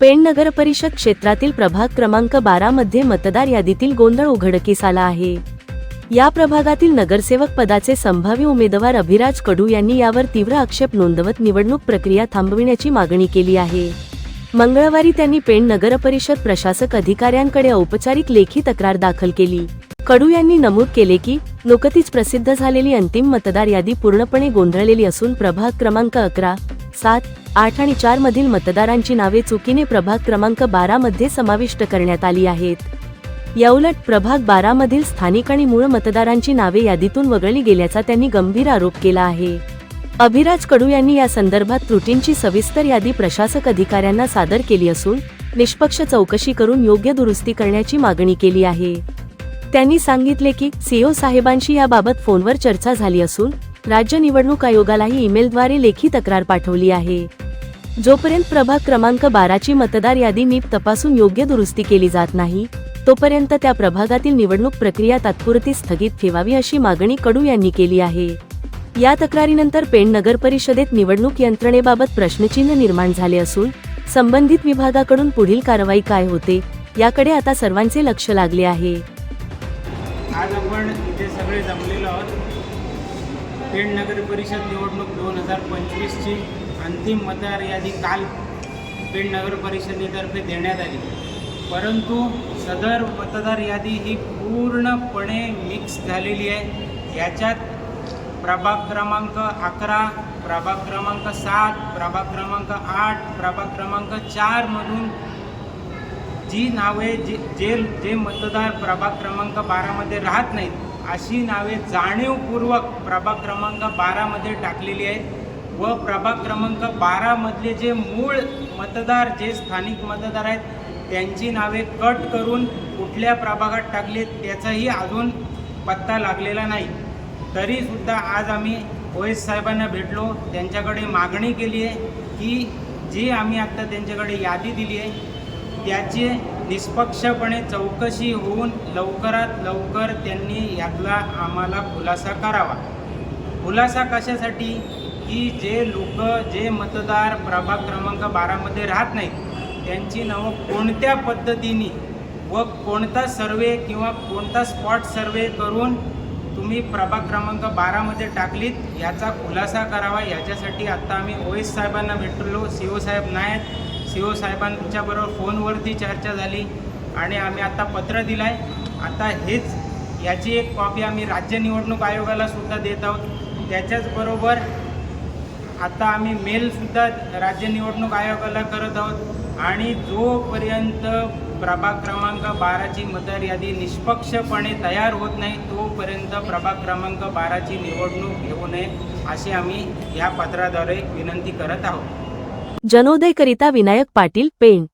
पेण नगर परिषद क्षेत्रातील प्रभाग क्रमांक बारा मध्ये मतदार यादीतील गोंधळ उघडकीस आला आहे. या प्रभागातील नगरसेवक पदाचे संभाव्य उमेदवार अभिराज कडू यांनी यावर तीव्र आक्षेप नोंदवत निवडणूक प्रक्रिया थांबविण्याची मागणी केली आहे. मंगळवारी त्यांनी पेण नगर परिषद प्रशासक अधिकाऱ्यांकडे औपचारिक लेखी तक्रार दाखल केली. कडू यांनी नमूद केले की नुकतीच प्रसिद्ध झालेली अंतिम मतदार यादी पूर्णपणे गोंधळलेली असून प्रभाग क्रमांक अकरा सात आठ आणि चार मधील मतदारांची नावे चुकीने प्रभाग क्रमांक बारा मध्ये समाविष्ट करण्यात आली आहेत. याउलट प्रभाग बारा मधील स्थानिक आणि मूळ मतदारांची नावे यादीतून वगळली गेल्याचा त्यांनी गंभीर आरोप केला आहे. अभिराज कडू यांनी या संदर्भात त्रुटींची सविस्तर यादी प्रशासक अधिकाऱ्यांना सादर केली असून निष्पक्ष चौकशी करून योग्य दुरुस्ती करण्याची मागणी केली आहे. त्यांनी सांगितले की सीओ साहेबांशी याबाबत फोनवर चर्चा झाली असून राज्य निवडणूक आयोगालाही ईमेलद्वारे लेखी तक्रार पाठवली आहे. जोपर्यंत प्रभाग क्रमांक बाराची मतदार यादी नीट तपासून योग्य दुरुस्ती केली जात नाही तोपर्यंत त्या प्रभागातील निवडणूक प्रक्रिया तात्पुरती स्थगित ठेवावी अशी मागणी कडू यांनी केली आहे. या तक्रारीनंतर पेण नगर परिषदेत निवडणूक यंत्रणेबाबत प्रश्नचिन्ह निर्माण झाले असून संबंधित विभागाकडून पुढील कारवाई काय होते याकडे आता सर्वांचे लक्ष लागले आहे. आज आपण इथे सगळे जमलेलो आहोत. पेण नगर परिषद निवडणूक दोन हजार पंचवीसची अंतिम मतदार यादी काल बीड नगर परिषदेतर्फे देण्यात आली. परंतु सदर मतदार यादी ही पूर्णपणे मिक्स झालेली आहे. याच्यात प्रभाग क्रमांक अकरा प्रभाग क्रमांक सात प्रभाग क्रमांक आठ प्रभाग क्रमांक चारमधून जी नावे जे जे जे मतदार प्रभाग क्रमांक बारामध्ये राहत नाहीत अशी नावे जाणीवपूर्वक प्रभाग क्रमांक बारामध्ये टाकलेली आहेत. व प्रभाग क्रमांक बारामधले जे मूळ मतदार जे स्थानिक मतदार आहेत त्यांची नावे कट करून कुठल्या प्रभागात टाकले त्याचाही अजून पत्ता लागलेला नाही. तरीसुद्धा आज आम्ही ओ एस साहेबांना भेटलो. त्यांच्याकडे मागणी केली आहे की जी आम्ही आत्ता त्यांच्याकडे यादी दिली आहे त्याची निष्पक्षपणे चौकशी होऊन लवकरात लवकर त्यांनी यातला आम्हाला खुलासा करावा. खुलासा कशासाठी? की जे लोक जे मतदार प्रभाग क्रमांक बारामध्ये राहत नाहीत त्यांची नावं कोणत्या पद्धतीने व कोणता सर्वे किंवा कोणता स्पॉट सर्वे करून तुम्ही प्रभाग क्रमांक बारामध्ये टाकलीत याचा खुलासा करावा. याच्यासाठी आत्ता आम्ही ओएस साहेबांना भेटलो. सी ओ साहेब नाहीत सी ओ साहेबांच्याबरोबर फोनवरती चर्चा झाली आणि आम्ही आता पत्र दिलं आहे आता हेच याची एक कॉपी आम्ही राज्य निवडणूक आयोगाला सुद्धा देत आहोत. त्याच्याचबरोबर आता आम्ही मेलसुद्धा राज्य निवडणूक आयोगाला करत आहोत. आणि जोपर्यंत प्रभाग क्रमांक बाराची मतदार यादी निष्पक्षपणे तयार होत नाही तोपर्यंत प्रभाग क्रमांक बाराची निवडणूक घेऊ नये अशी आम्ही या पत्राद्वारे विनंती करत आहोत. जनोदयकरिता विनायक पाटील पेण.